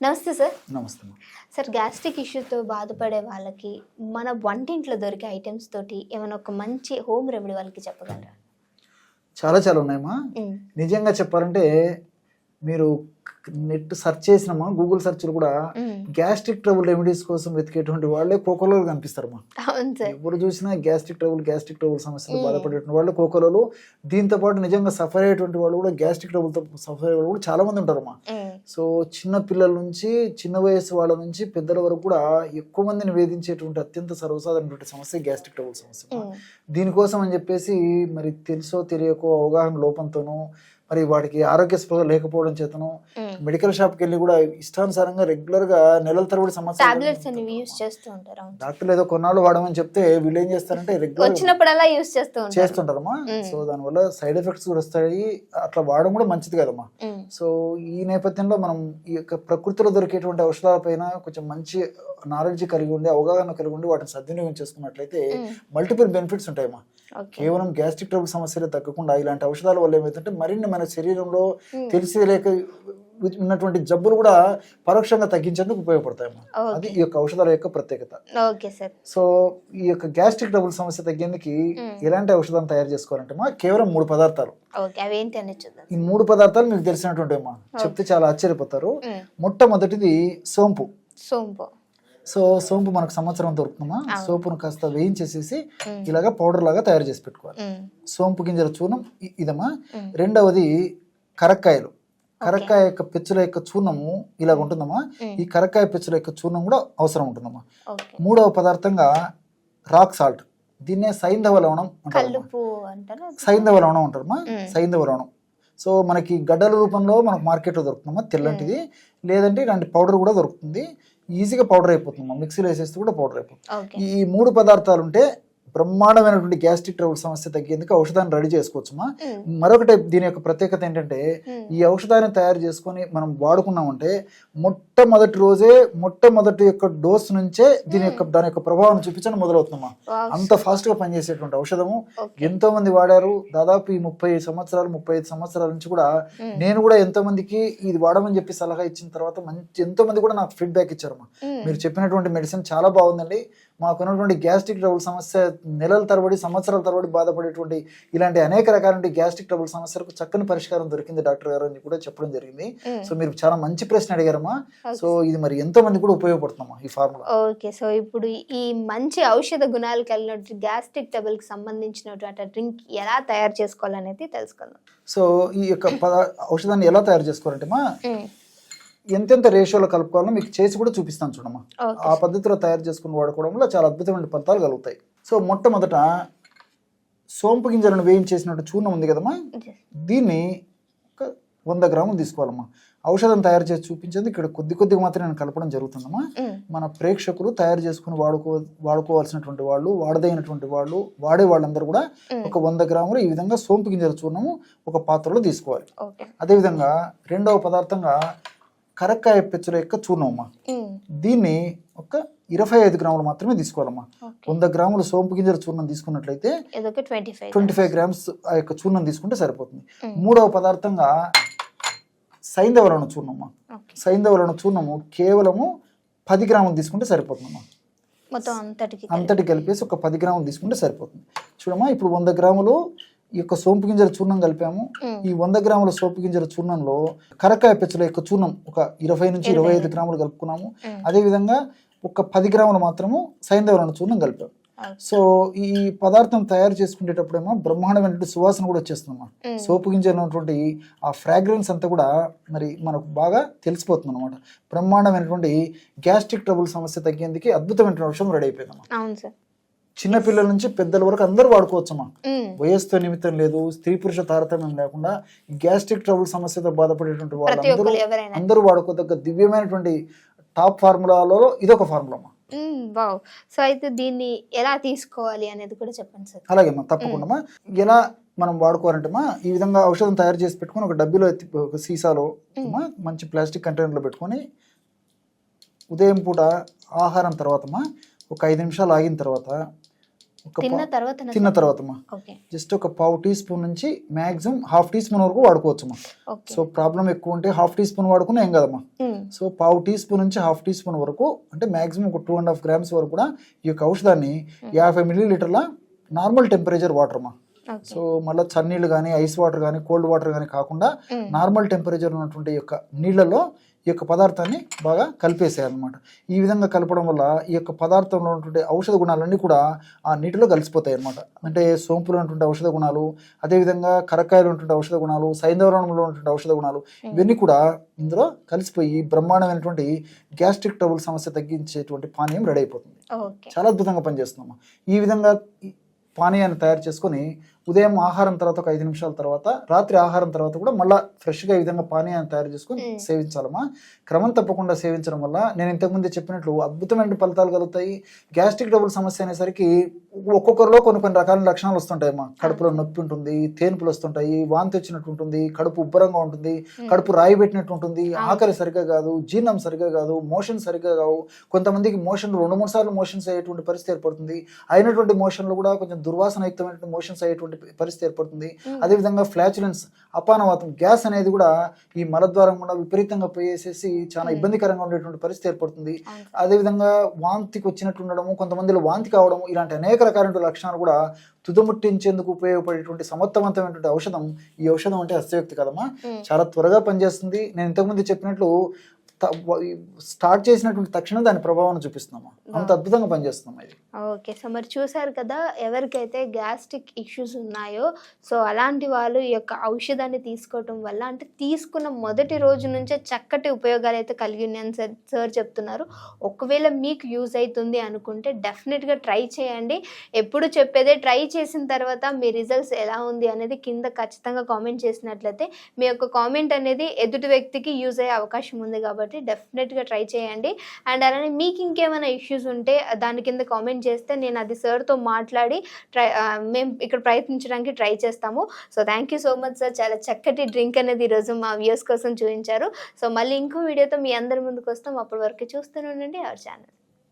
నమస్తే సార్ నమస్తే. Sir gastric ఇష్యూతో బాధపడే వాళ్ళకి మన వంటింట్లో దొరికే ఐటమ్స్ తోటి ఏమైనా ఒక మంచి హోమ్ రెమెడీ వాళ్ళకి చెప్పగలరా చాలా చాలా ఉన్నాయమ్మా మ్మ్. నిజంగా చెప్పాలంటే మీరు నెట్ సెర్చ్ చేసినమ్మా గూగుల్ సెర్చ్లు కూడా. గ్యాస్ట్రిక్ ట్రబుల్ రెమెడీస్ కోసం వెతికేటువంటి వాళ్ళే కోకోలో కనిపిస్తారమ్మా ఎవరు చూసినా గ్యాస్ట్రిక్ ట్రబుల్ గ్యాస్ట్రిక్ ట్రబుల్ సమస్యలు. బాధపడేటువంటి వాళ్ళు కోకోలలో దీంతో పాటు నిజంగా సఫర్ అయ్యేటువంటి వాళ్ళు కూడా గ్యాస్ట్రిక్ ట్రబుల్తో సఫర్ అయ్యే వాళ్ళు కూడా చాలా మంది ఉంటారమ్మా మ్మ్. సో చిన్న పిల్లల నుంచి చిన్న వయసు వాళ్ళ నుంచి పెద్దల వరకు కూడా ఎక్కువ మందిని వేధించేటువంటి అత్యంత సర్వసాధారణటువంటి సమస్య గ్యాస్ట్రిక్ ట్రబుల్ సమస్య. దీనికోసం అని చెప్పేసి మరి తెలుసో తెలియకో అవగాహన లోపంతోనూ మరి వాటికి ఆరోగ్య స్పృహ లేకపోవడం చేతను. మెడికల్ షాప్కి వెళ్ళి కూడా ఇష్టానుసారంగా రెగ్యులర్గా నెలల తరబడి అవును డాక్టర్లు ఏదో కొన్నాళ్ళు వాడమని చెప్తే వీళ్ళు ఏం చేస్తారంటే రెగ్యులర్ వచ్చినప్పుడల్లా యూస్ చేస్తూ చేస్తుంటారమ్మా మ్మ్. సో దానివల్ల సైడ్ ఎఫెక్ట్స్ కూడా వస్తాయి అట్లా వాడడం కూడా మంచిది కదమ్మా మ్మ్. సో ఈ నేపథ్యంలో మనం ఈ యొక్క ప్రకృతిలో దొరికేటువంటి ఔషధాలపైన కొంచెం మంచి నాలెడ్జ్ కలిగి ఉండి అవగాహన కలిగి ఉండి వాటిని సద్వినియోగం చేసుకున్నట్లయితే. మల్టిపుల్ బెనిఫిట్స్ ఉంటాయమ్మా కేవలం గ్యాస్ట్రిక్ ట్రబుల్ సమస్యలే తగ్గకుండా ఇలాంటి ఔషధాల వల్ల ఏమవుతుంటే మరిన్ని మన శరీరంలో మ్మ్. తెలిసి లేక ఉన్నటువంటి జబ్బులు కూడా పరోక్షంగా తగ్గించేందుకు ఉపయోగపడతాయమ్మా ఓకే. అది ఈ యొక్క ఔషధాల యొక్క ప్రత్యేకత. ఓకే సార్ సో ఈ యొక్క గ్యాస్ట్రిక్ ట్రబుల్ సమస్య తగ్గేందుకు మ్మ్. ఎలాంటి ఔషధాన్ని తయారు చేసుకోవాలంటే మా కేవలం మూడు పదార్థాలు. ఈ మూడు పదార్థాలు మీకు తెలిసినటువంటి అమ్మా చెప్తే చాలా ఆశ్చర్యపోతారు. మ్మ్. మొట్టమొదటిది సోంపు. సోంపు. సో సోంపు మనకు సంవత్సరం దొరుకుతుందమ్మా అవును. సోపును కాస్త వేయించేసేసి. ఇలాగా పౌడర్ లాగా తయారు చేసి పెట్టుకోవాలి. సోంపు గింజల చూర్ణం ఇదమ్మా. మ్మ్. రెండవది కరక్కాయలు. కరక్కాయ యొక్క పెచ్చుల యొక్క చూర్ణము ఇలాగ ఉంటుందమ్మా. మ్మ్. ఈ కరక్కాయ పెచ్చుల యొక్క చూర్ణం కూడా అవసరం ఉంటుందమ్మా. మూడవ పదార్థంగా రాక్ సాల్ట్. దీన్నే సైంధవ లవణం సైంధవ లవణం అంటారమ్మా. మ్మ్. సైంధవ లవణం. సో మనకి గడ్డల రూపంలో మనకు మార్కెట్లో దొరుకుతుందమ్మా తెల్లంటిది. లేదంటే ఇలాంటి పౌడర్ కూడా దొరుకుతుంది. ఈజీగా పౌడర్ అయిపోతుందమ్మా మిక్సీలో వేసేస్తే కూడా పౌడర్ అయిపోతుంది. ఈ మూడు పదార్థాలు ఉంటే బ్రహ్మాండమైనటువంటి గ్యాస్ట్రిక్ ట్రబుల్ సమస్య తగ్గేందుకు ఔషధాన్ని రెడీ చేసుకోవచ్చుమా. మరొకటి దీని యొక్క ప్రత్యేకత ఏంటంటే. ఈ ఔషధాన్ని తయారు చేసుకొని మనం వాడుకున్నామంటే మొట్టమొదటి రోజే మొట్టమొదటి యొక్క డోస్ నుంచే దీని యొక్క దాని యొక్క ప్రభావం చూపించడం మొదలవుతుందమ్మా. అంత ఫాస్ట్గా పనిచేసేటువంటి ఔషధము. ఎంతో మంది వాడారు దాదాపు ఈ ముప్పై సంవత్సరాలు ముప్పై ఐదు సంవత్సరాల నుంచి కూడా. నేను కూడా ఎంతో మందికి ఇది వాడమని చెప్పి సలహా ఇచ్చిన తర్వాత మంచి ఎంతో మంది కూడా నాకు ఫీడ్బ్యాక్ ఇచ్చారమ్మా మ్మ్. మీరు చెప్పినటువంటి మెడిసిన్ చాలా బాగుందండి మాకున్నటువంటి గ్యాస్ట్రిక్ ట్రబుల్ సమస్య నెలల తరబడి సంవత్సరాల తరబడి బాధపడేటువంటి ఇలాంటి అనేక రకాల గ్యాస్ట్రిక్ ట్రబుల్ సమస్యలకు చక్కని పరిష్కారం దొరికింది డాక్టర్ గారు అని కూడా చెప్పడం జరిగింది. సో మీరు చాలా మంచి ప్రశ్న అడిగారమ్మా. సో ఇది మరి ఎంతో మంది కూడా ఉపయోగపడుతుందమ్మా ఈ ఫార్ములా? ఓకే. సో ఇప్పుడు ఈ మంచి ఔషధ గుణాలు కలిగినట్టు గ్యాస్ట్రిక్ ట్రబుల్కి సంబంధించినటువంటి డ్రింక్ ఎలా తయారు చేసుకోవాలనేది తెలుసుకుందాం. సో ఈ యొక్క పద ఔషధాన్ని ఎలా తయారు చేసుకోవాలంటే మా. ఎంతెంత రేషియోలో కలుపుకోవాలో మీకు చేసి కూడా చూపిస్తాను చూడమ్మా. ఆ పద్ధతిలో తయారు చేసుకుని వాడుకోవడం వల్ల చాలా అద్భుతమైన ఫలితాలు కలుగుతాయి. సో మొట్టమొదట సోంపు గింజలను వేయించేసినట్టు చూర్ణం ఉంది కదమ్మా. దీన్ని ఒక వంద గ్రాములు తీసుకోవాలమ్మా ఔషధం తయారు చేసి చూపించేది ఇక్కడ కొద్ది కొద్దిగా మాత్రమే నేను కలపడం జరుగుతుందమ్మా మ్మ్. మన ప్రేక్షకులు తయారు చేసుకుని వాడుకో వాడుకోవాల్సినటువంటి వాళ్ళు వాడదైనటువంటి వాళ్ళు వాడే వాళ్ళందరూ కూడా మ్మ్. ఒక వంద గ్రాములు ఈ విధంగా సోంపు గింజల చూర్ణము ఒక పాత్రలో తీసుకోవాలి అదేవిధంగా రెండవ పదార్థంగా కరక్కాయ పెచ్చుల యొక్క చూర్ణం అమ్మా మ్మ్. దీన్ని ఒక ఇరవై ఐదు గ్రాములు మాత్రమే తీసుకోవాలమ్మా. వంద గ్రాములు సోంపు గింజల చూర్ణం తీసుకున్నట్లయితే ట్వంటీ ఫైవ్ గ్రామ్స్. ఆ యొక్క చూర్ణం తీసుకుంటే సరిపోతుంది. మూడవ పదార్థంగా సైంధవలను చూర్ణమ్మా సైంధవలను చూర్ణము కేవలము పది గ్రాములు తీసుకుంటే సరిపోతుందమ్మా. అంతటి కలిపేసి ఒక పది గ్రాములు తీసుకుంటే సరిపోతుంది. చూడమ్మా ఇప్పుడు వంద గ్రాములు ఈ యొక్క సోంపు గింజల చూర్ణం కలిపాము. ఈ వంద గ్రాముల సోపు గింజల చూర్ణంలో కరకాయ పెచ్చుల యొక్క చూర్ణం ఒక ఇరవై నుంచి ఇరవై ఐదు గ్రాములు కలుపుకున్నాము. అదేవిధంగా ఒక పది గ్రాములు మాత్రము సైంధవరణ చూర్ణం కలిపాం. సో ఈ పదార్థం తయారు చేసుకునేటప్పుడేమో బ్రహ్మాండమైనటువంటి సువాసన కూడా వచ్చేస్తుందమ్మా మ్మ్. సోపు గింజలు ఉన్నటువంటి ఆ ఫ్రాగ్రెన్స్ అంతా కూడా మరి మనకు బాగా తెలిసిపోతుంది అనమాట బ్రహ్మాండమైనటువంటి గ్యాస్ట్రిక్ ట్రబుల్ సమస్య తగ్గేందుకు అద్భుతమైనటువంటి ఔషధం రెడీ అయిపోయిందమ్మా అవును సార్. చిన్న పిల్లల నుంచి పెద్దల వరకు అందరూ వాడుకోవచ్చమ్మా. మ్మ్. వయస్సుతో నిమిత్తం లేదు స్త్రీ పురుష తారతమ్యం లేకుండా గ్యాస్ట్రిక్ ట్రబుల్ సమస్యతో బాధపడేటువంటి ఎవరైనా. అందరూ వాడుకోదగ్గ దివ్యమైనటువంటి టాప్ ఫార్ములాలో ఇదొక ఫార్ములా. వావ్ సో అయితే దీన్ని ఎలా తీసుకోవాలి అనేది కూడా చెప్పండి సార్ అలాగే అమ్మా తప్పకుండా. ఎలా మనం వాడుకోవాలంటే అమ్మా ఈ విధంగా ఔషధం తయారు చేసి పెట్టుకొని ఒక డబ్బీలో ఒక సీసాలో మంచి ప్లాస్టిక్ కంటైనర్లో పెట్టుకొని ఉదయం పూట ఆహారం తర్వాత అమ్మా ఒక ఐదు నిమిషాలు ఆగిన తర్వాత తిన్న తర్వాత తిన్న తర్వాత జస్ట్ ఒక పావు టీ స్పూన్ నుంచి మ్యాక్సిమం హాఫ్ టీ స్పూన్ వరకు వాడుకోవచ్చు అమ్మా ఓకే. సో ప్రాబ్లం ఎక్కువ ఉంటే హాఫ్ టీ స్పూన్ వాడుకున్నా ఏం కదమ్మా. సో పావు టీ స్పూన్ నుంచి హాఫ్ టీ స్పూన్ వరకు అంటే మాక్సిమం ఒక టూ అండ్ హాఫ్ గ్రామ్స్ వరకు కూడా ఈ యొక్క ఔషధాన్ని యాభై మిల్లీ లీటర్ల నార్మల్ టెంపరేచర్ వాటర్ అమ్మా సో మళ్ళీ చన్నీళ్ళు కానీ ఐస్ వాటర్ కానీ కోల్డ్ వాటర్ కానీ కాకుండా నార్మల్ టెంపరేచర్ ఉన్నటువంటి యొక్క నీళ్ళలో ఈ యొక్క పదార్థాన్ని బాగా కలిపేసేయాలన్నమాట. ఈ విధంగా కలపడం వల్ల ఈ యొక్క పదార్థంలో ఉన్నటువంటి ఔషధ గుణాలన్నీ కూడా ఆ నీటిలో కలిసిపోతాయి అన్నమాట అంటే సోంపులో ఉన్నటువంటి ఔషధ గుణాలు అదేవిధంగా కరక్కాయలో ఉన్నటువంటి ఔషధ గుణాలు సైంధవరంలో ఉన్నటువంటి ఔషధ గుణాలు ఇవన్నీ కూడా ఇందులో కలిసిపోయి బ్రహ్మాండమైనటువంటి గ్యాస్ట్రిక్ ట్రబుల్ సమస్య తగ్గించేటువంటి పానీయం రెడీ అయిపోతుంది. చాలా అద్భుతంగా పనిచేస్తుందమ్మా. ఈ విధంగా పానీయాన్ని తయారు చేసుకొని ఉదయం ఆహారం తర్వాత ఒక ఐదు నిమిషాల తర్వాత రాత్రి ఆహారం తర్వాత కూడా మళ్ళీ ఫ్రెష్గా ఈ విధంగా పానీయాన్ని తయారు చేసుకొని మ్మ్. సేవించాలమ్మా. క్రమం తప్పకుండా సేవించడం వల్ల నేను ఇంతకుముందే చెప్పినట్లు అద్భుతమైన ఫలితాలు కలుగుతాయి. గ్యాస్ట్రిక్ ట్రబుల్ సమస్య అనేసరికి ఒక్కొక్కరిలో కొన్ని కొన్ని రకాల లక్షణాలు వస్తుంటాయమ్మా. కడుపులో నొప్పి ఉంటుంది తేన్పులు వస్తుంటాయి వాంతి వచ్చినట్టు ఉంటుంది కడుపు ఉబ్బరంగా ఉంటుంది కడుపు రాయి పెట్టినట్టు ఉంటుంది ఆకలి సరిగ్గా కాదు జీర్ణం సరిగ్గా కాదు మోషన్ సరిగ్గా కావు. కొంతమందికి మోషన్ రెండు మూడు సార్లు మోషన్స్ అయ్యేటువంటి పరిస్థితి ఏర్పడుతుంది. అయినటువంటి మోషన్లు కూడా కొంచెం దుర్వాసనయుక్తమైనటువంటి మోషన్స్ అయ్యేటువంటి పరిస్థితి ఏర్పడుతుంది. అదేవిధంగా ఫ్లాచులెన్స్ అపానవాతం గ్యాస్ అనేది కూడా ఈ మలద్వారం కూడా విపరీతంగా పోయేసేసి చాలా ఇబ్బందికరంగా ఉండేటువంటి పరిస్థితి ఏర్పడుతుంది. అదేవిధంగా వాంతికి వచ్చినట్టు ఉండడము కొంతమందిలో వాంతి కావడము ఇలాంటి అనేక రకాలైన లక్షణాలు కూడా తుదముట్టించేందుకు ఉపయోగపడేటువంటి సమర్థవంతమైనటువంటి ఔషధం ఈ ఔషధం అంటే అస్యక్తి కదమ్మా. చాలా త్వరగా పనిచేస్తుంది. నేను ఇంతకుముందు చెప్పినట్లు స్టార్ట్ చేసినటువంటి తక్షణం దాని ప్రభావాన్ని చూపిస్తున్నాము. అంత అద్భుతంగా పనిచేస్తున్నాం ఇది. ఓకే. సో మరి చూసారు కదా ఎవరికైతే గ్యాస్ట్రిక్ ఇష్యూస్ ఉన్నాయో సో అలాంటి వాళ్ళు ఈ యొక్క ఔషధాన్ని తీసుకోవటం వల్ల అంటే తీసుకున్న మొదటి రోజు నుంచే చక్కటి ఉపయోగాలు అయితే కలిగి ఉన్నాయని సార్ సార్ చెప్తున్నారు. ఒకవేళ మీకు యూజ్ అవుతుంది అనుకుంటే డెఫినెట్గా ట్రై చేయండి. ఎప్పుడు చెప్పేదే ట్రై చేసిన తర్వాత మీ రిజల్ట్స్ ఎలా ఉంది అనేది కింద ఖచ్చితంగా కామెంట్ చేసినట్లయితే మీ యొక్క కామెంట్ అనేది ఎదుటి వ్యక్తికి యూజ్ అయ్యే అవకాశం ఉంది కాబట్టి డెఫినెట్గా ట్రై చేయండి. అండ్ అలానే మీకు ఇంకేమైనా ఇష్యూస్ ఉంటే దాని కింద కామెంట్ చేస్తే నేను అది సార్తో మాట్లాడి ట్రై మేము ఇక్కడ ప్రయత్నించడానికి ట్రై చేస్తాము. So thank you so much sir చాలా చక్కటి డ్రింక్ అనేది ఈరోజు మా వ్యూస్ కోసం చూపించారు. సో మళ్ళీ ఇంకో వీడియోతో మీ అందరి ముందుకు వస్తాం. అప్పటి వరకు చూస్తూనే ఉండండి. Our channel